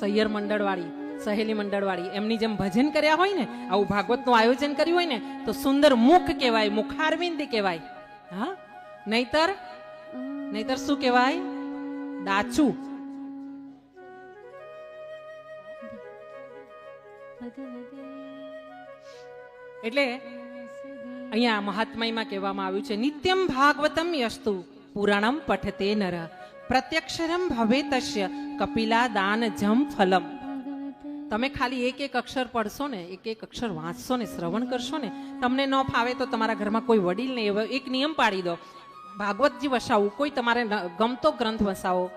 સૈયર મંડળવાળી, સહેલી મંડળવાળી, એમની જેમ ભજન કર્યા હોય ને, આવું ભાગવતનું આયોજન કર્યું હોય ને, તો સુંદર મુખ કહેવાય, મુખારવિંદ કહેવાય. હા? નહીતર? નહીતર શું કહેવાય? દાચું એટલે અહીંયા મહાત્મયમાં કહેવામાં આવ્યું છે, નિત્યમ ભાગવતમ યસ્તુ પુરાણમ પઠતે નર, પ્રત્યક્ષરમ ભવે તસ્ય કપિલા, દાન, જમ, ફલમ. તમે ખાલી એક એક અક્ષર પડશો ને, એક એક અક્ષર વાંચશો ને, શ્રવણ કરશો ને, તમને ન ફાવે તો તમારા ઘરમાં કોઈ વડીલને એવો એક નિયમ પાડી દો. ભાગવતજી વસાવું, કોઈ તમારે ગમતો ગ્રંથ વસાવો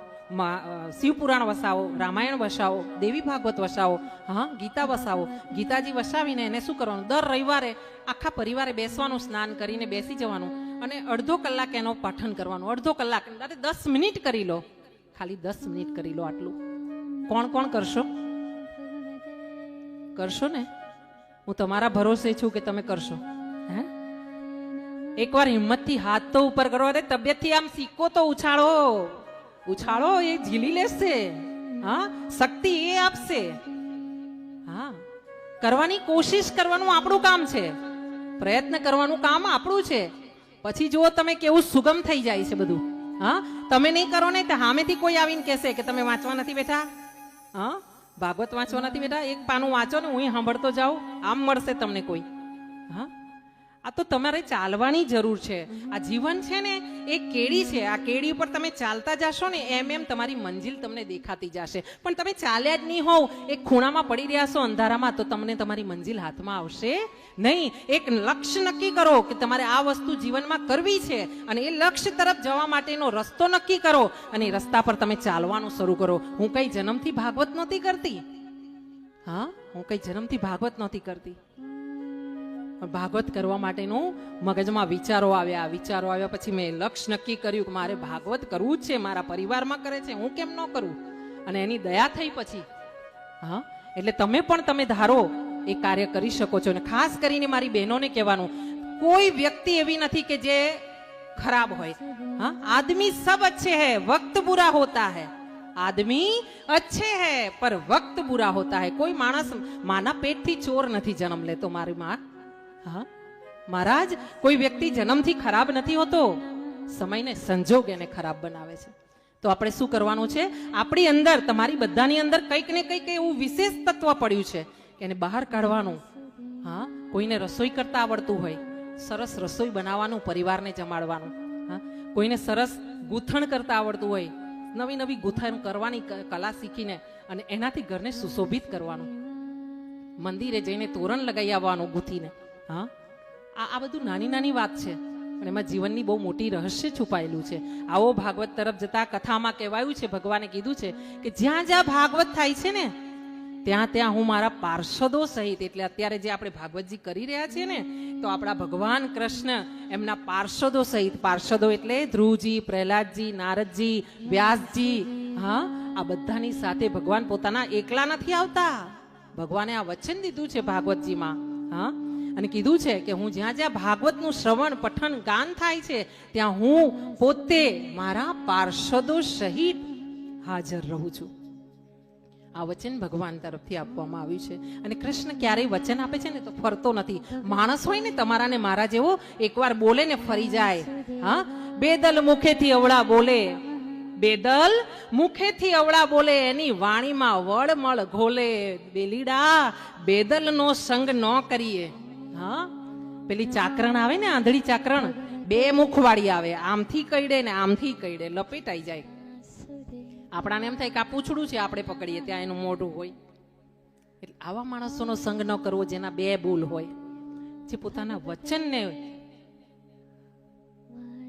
શિવપુરાણ વસાવો, રામાયણ વસાવો, દેવી ભાગવત વસાવો, હા, ગીતા વસાવો. ગીતાજી વસાવીને એને શું કરવાનું? દર રવિવારે આખા પરિવારે બેસવાનું, સ્નાન કરીને બેસી જવાનું અને અડધો કલાક એનો પઠન કરવાનું. અડધો કલાક દસ મિનિટ કરી લો. ખાલી દસ મિનિટ કરી લો આટલું. કોણ કોણ કરશો? કરશો ને? હું તમારા ભરોસે છું કે તમે કરશો. હે? એકવાર હિંમતથી હાથ તો ઉપર કરો અરે તબિયતથી આમ સિક્કો તો ઉછાળો. ઉછાળો એ ઝીલી લેશે. હા, શક્તિ એ આપશે. હા, કરવાની કોશિશ કરવાનું આપણું કામ છે. પ્રયત્ન કરવાનું કામ આપણું છે. પછી જુઓ તમે કેવું સુગમ થઈ જાય છે બધું. હા? તમે નહીં કરો ને, તો સામેથી કોઈ આવીને કહેશે કે તમે વાંચવા નથી બેઠા. હા? ભાગવત વાંચવા નથી બેઠા. એક પાનું વાંચો ને, હું સાંભળતો જાઉં. આમ મળશે તમને કોઈ. હા? આ તો તમારે ચાલવાની જરૂર છે. આ જીવન છે ને એ કેડી છે. આ કેડી ઉપર તમે ચાલતા જશો ને, એમ એમ તમારી મંજિલ તમને દેખાતી જશે. પણ તમે ચાલ્યા જ નહીં હોવ, એક ખૂણામાં પડી રહ્યા છો અંધારામાં, તો તમને તમારી મંજિલ હાથમાં આવશે નહીં. એક લક્ષ્ય નક્કી કરો કે તમારે આ વસ્તુ જીવનમાં કરવી છે અને એ લક્ષ્ય તરફ જવા માટેનો રસ્તો નક્કી કરો અને એ રસ્તા પર તમે ચાલવાનું શરૂ કરો. હું કઈ જન્મથી ભાગવત નહોતી કરતી? હા? હું કઈ જન્મથી ભાગવત નહોતી કરતી? ભાગવત કરવા માટેનું મગજમાં વિચારો આવ્યા. વિચારો આવ્યા પછી મેં લક્ષ્ય નક્કી કર્યું કે મારે ભાગવત કરવું જ છે, મારા પરિવારમાં કરે છે, હું કેમ ન કરું? અને એની દયા થઈ પછી, હા, એટલે તમે પણ તમે ધારો એ કાર્ય કરી શકો છો. અને ખાસ કરીને મારી બહેનોને કહેવાનું, કોઈ વ્યક્તિ એવી નથી કે જે ખરાબ હોય. હા, આદમી સબ અચ્છે હૈ, વક્ત બુરા હોતા હૈ. આદમી અચ્છે હૈ, પર વક્ત બુરા હોતા હૈ. કોઈ માણસ, માના પેટથી ચોર નથી જન્મ લેતો, મારી માં હા? મહારાજ, કોઈ વ્યક્તિ જન્મથી ખરાબ નથી હોતો. સમયને સંજોગ એને ખરાબ બનાવે છે. તો આપણે શું કરવાનું છે? આપણી અંદર, તમારી બધાની અંદર કંઈક ને કંઈક એવું વિશેષ તત્વ પડ્યું છે કે એને બહાર કાઢવાનું. હા? કોઈને રસોઈ કરતા આવડતું હોય, સરસ રસોઈ બનાવવાનું, પરિવારને જમાડવાનું. હા? કોઈને સરસ ગૂંથણ કરતા આવડતું હોય, નવી નવી ગૂંથણ કરવાની કલા શીખીને અને એનાથી ઘરને સુશોભિત કરવાનું. મંદિરે જઈને તોરણ લગાવી આવવાનું ગૂંથીને. હા? આ આ બધું નાની નાની વાત છે. પણ એમાં જીવનની બહુ મોટી રહસ્ય છુપાયેલું છે. આવો ભાગવત તરફ જતા કથામાં કહેવાયું છે, ભગવાને કીધું છે કે જ્યાં જ્યાં ભાગવત થાય છે ને, ત્યાં ત્યાં હું મારા પાર્ષદો સહિત, એટલે અત્યારે જે આપણે ભાગવતજી કરી રહ્યા છીએ ને, તો આપણા ભગવાન કૃષ્ણ એમના પાર્ષદો સહિત, પાર્ષદો એટલે ધ્રુવજી, પ્રહલાદજી, નારદજી, વ્યાસજી, હા, આ બધાની સાથે ભગવાન પોતાના એકલા નથી આવતા. ભગવાને આ વચન દીધું છે ભાગવતજીમાં, હા? અને કીધું છે કે હું જ્યાં જ્યાં ભાગવતનું શ્રવણ, પઠન, ગાન થાય છે, ત્યાં હું પોતે મારા પાર્ષદો સહિત હાજર રહું છું. આ વચન ભગવાન તરફથી આપવામાં આવ્યું છે. અને કૃષ્ણ ક્યારેય વચન આપે છે ને તો ફરતો નથી. માણસ હોય ને તમારા ને મારા જેવો એકવાર બોલે ને ફરી જાય. હા? બેદલ મુખેથી અવળા બોલે. બેદલ મુખેથી અવળા બોલે. એની વાણીમાં વળમળ ઘોલે. બેલીડા, બેદલનો સંગ ન કરીએ. હા? પેલી ચાકરણ આવે ને, આંધળી ચાકરણ, બે મુખવાળી આવે. આમથી કઈડે ને આમથી કઈડે, લપેટાઈ જાય. આપણાને એમ થાય કે આ પૂછડું છે, આપણે પકડીએ, ત્યાં એનું મોઢું હોય. એટલે આવા માણસોનો સંગ ન કરવો જેના બે બોલ હોય. જે પોતાના વચનને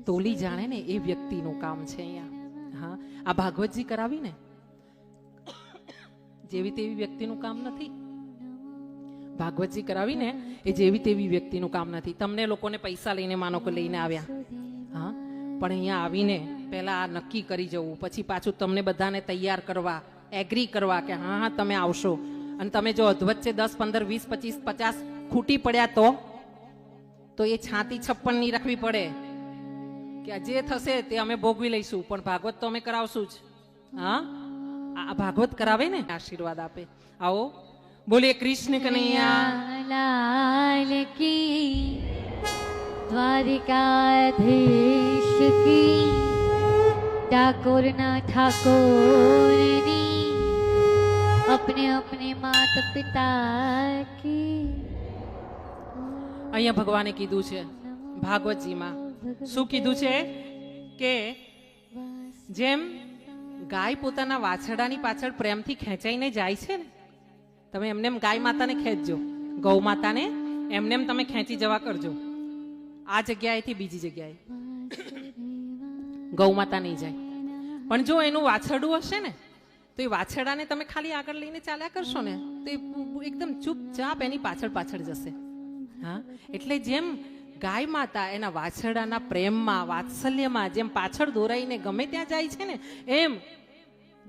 તોલી જાણે ને એ વ્યક્તિનું કામ છે અહીંયા. હા? આ ભાગવતજી કરાવી ને, જેવી તેવી વ્યક્તિનું કામ નથી. ભાગવતજી કરાવીને એ જેવી તેવી વ્યક્તિનું કામ નથી. તમને લોકોને પૈસા લઈને માનો કે લઈને આવ્યા. હા? પણ અહીંયા આવીને પહેલા આ નક્કી કરી જવું. પછી પાછું તમને બધાને તૈયાર કરવા એગ્રી કરવા કે હા હા, તમે આવશો. અને તમે જો અધવચ્ચે દસ, પંદર, વીસ, પચીસ, પચાસ ખૂટી પડ્યા તો? તો એ છાતી છપ્પનની રાખવી પડે. કે જે થશે તે અમે ભોગવી લઈશું. પણ ભાગવત તો અમે કરાવશું જ. હા? આ ભાગવત કરાવે ને? આશીર્વાદ આપે. આવો. બોલીએ કૃષ્ણ કનૈયા. લાલ કી દ્વારિકાધીશ કી ઠાકોરના ઠાકોરની અપને અપને માત પિતા કી. અહીંયા ભગવાને કીધું છે ભાગવતજીમાં. શું કીધું છે? કે જેમ ગાય પોતાના વાછડાની પાછળ પ્રેમથી ખેંચાઈને જાય છે ને તમે એમને એમ ગાય માતાને ખેંચજો, ગૌ માતાને એમને એમ તમે ખેંચી જવા કરજો. આ જગ્યાએથી બીજી જગ્યાએ. ગૌ માતા નહીં જાય. પણ જો એનું વાછરડું હશે ને, તો એ વાછરડાને તમે ખાલી આગળ લઈને ચાલ્યા કરશો ને, તો એ એકદમ ચૂપચાપ એની પાછળ પાછળ જશે. હા? એટલે જેમ ગાય માતા એના વાછરડાના પ્રેમમાં, વાત્સલ્યમાં જેમ પાછળ દોરાઈને ગમે ત્યાં જાય છે ને, એમ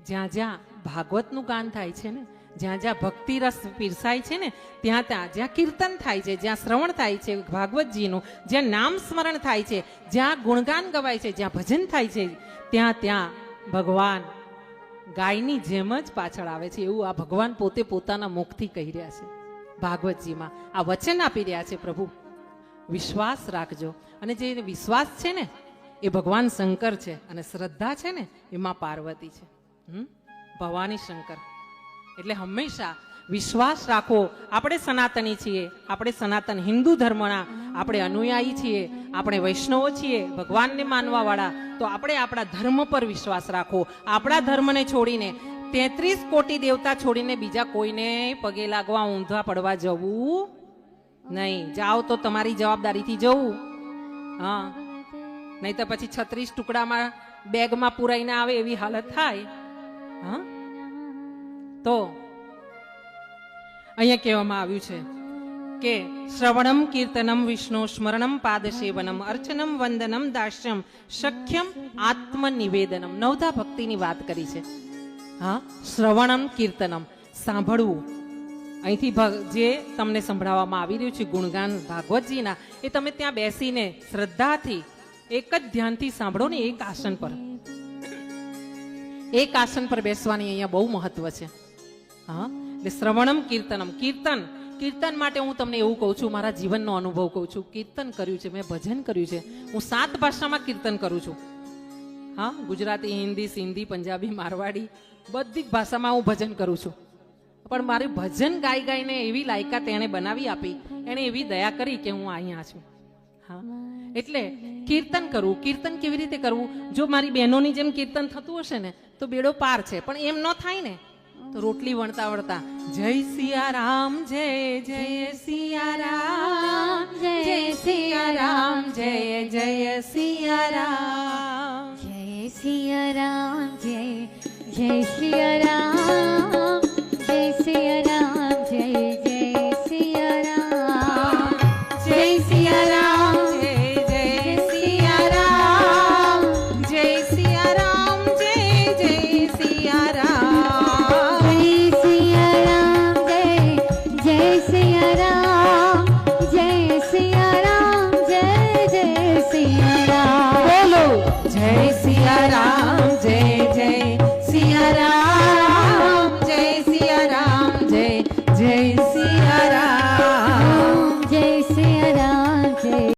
જ્યાં જ્યાં ભાગવતનું ગાન થાય છે ને જ્યાં જ્યાં ભક્તિ રસ પીરસાય છે ને, ત્યાં ત્યાં જ્યાં કીર્તન થાય છે, જ્યાં શ્રવણ થાય છે, ભાગવતજીનું જ્યાં નામ સ્મરણ થાય છે, જ્યાં ગુણગાન ગવાય છે, જ્યાં ભજન થાય છે, ત્યાં ત્યાં ભગવાન ગાયની જેમ જ પાછળ આવે છે. એવું આ ભગવાન પોતે પોતાના મુખથી કહી રહ્યા છે. ભાગવતજીમાં આ વચન આપી રહ્યા છે પ્રભુ. વિશ્વાસ રાખજો. અને જે વિશ્વાસ છે ને, એ ભગવાન શંકર છે અને શ્રદ્ધા છે ને, એમાં પાર્વતી છે? ભવાની શંકર. એટલે હંમેશા વિશ્વાસ રાખો. આપણે સનાતની છીએ, આપણે સનાતન હિન્દુ ધર્મના, આપણે અનુયાયી છીએ, આપણે વૈષ્ણવો છીએ, ભગવાનને માનવાવાળા, તો આપણે આપણા ધર્મ પર વિશ્વાસ રાખો. આપણા ધર્મને છોડીને તેત્રીસ કોટી દેવતા છોડીને બીજા કોઈને પગે લાગવા, ઊંધા પડવા જવું નહીં. જાઓ તો તમારી જવાબદારીથી જવું. હા. નહીં તો પછી છત્રીસ ટુકડામાં બેગમાં પુરાઈને આવે એવી હાલત થાય. હા? તો અહીંયા કહેવામાં આવ્યું છે કે શ્રવણમ કીર્તનમ વિષ્ણુ સ્મરણમ પાદસેવનમ અર્ચનમ વંદનમ દાસ્યમ શક્યમ આત્મનિવેદનમ. નવધા ભક્તિની વાત કરી છે. હા, શ્રવણમ કીર્તનમ. સાંભળવું. અહીંથી જે તમને સંભળાવવામાં આવી રહ્યું છે ગુણગાન ભાગવતજીના, એ તમે ત્યાં બેસીને શ્રદ્ધાથી એક જ ધ્યાનથી સાંભળો ને એક આસન પર. એક આસન પર બેસવાની અહીંયા બહુ મહત્વ છે. હા? એટલે શ્રવણમ કીર્તનમ. કીર્તન. કીર્તન માટે હું તમને એવું કહું છું, મારા જીવનનો અનુભવ કહું છું. કીર્તન કર્યું છે, મેં ભજન કર્યું છે. હું સાત ભાષામાં કીર્તન કરું છું. હા? ગુજરાતી, હિન્દી, સિંધી, પંજાબી, મારવાડી, બધી જ ભાષામાં હું ભજન કરું છું. પણ મારે ભજન ગાઈ ગાઈને એવી લાયકાત એણે બનાવી આપી. એણે એવી દયા કરી કે હું અહીંયા છું. હા? એટલે કીર્તન કરવું. કીર્તન કેવી રીતે કરવું? જો મારી બહેનોની જેમ કીર્તન થતું હશે ને, તો બેડો પાર છે. પણ એમ ન થાય ને. તો રોટલી વણતા વણતા, જય સિયારામ, જય જય સિયારામ જય સિયારામ, જય જય સિયારામ. જય સિયારામ, જય જય સિયારામ.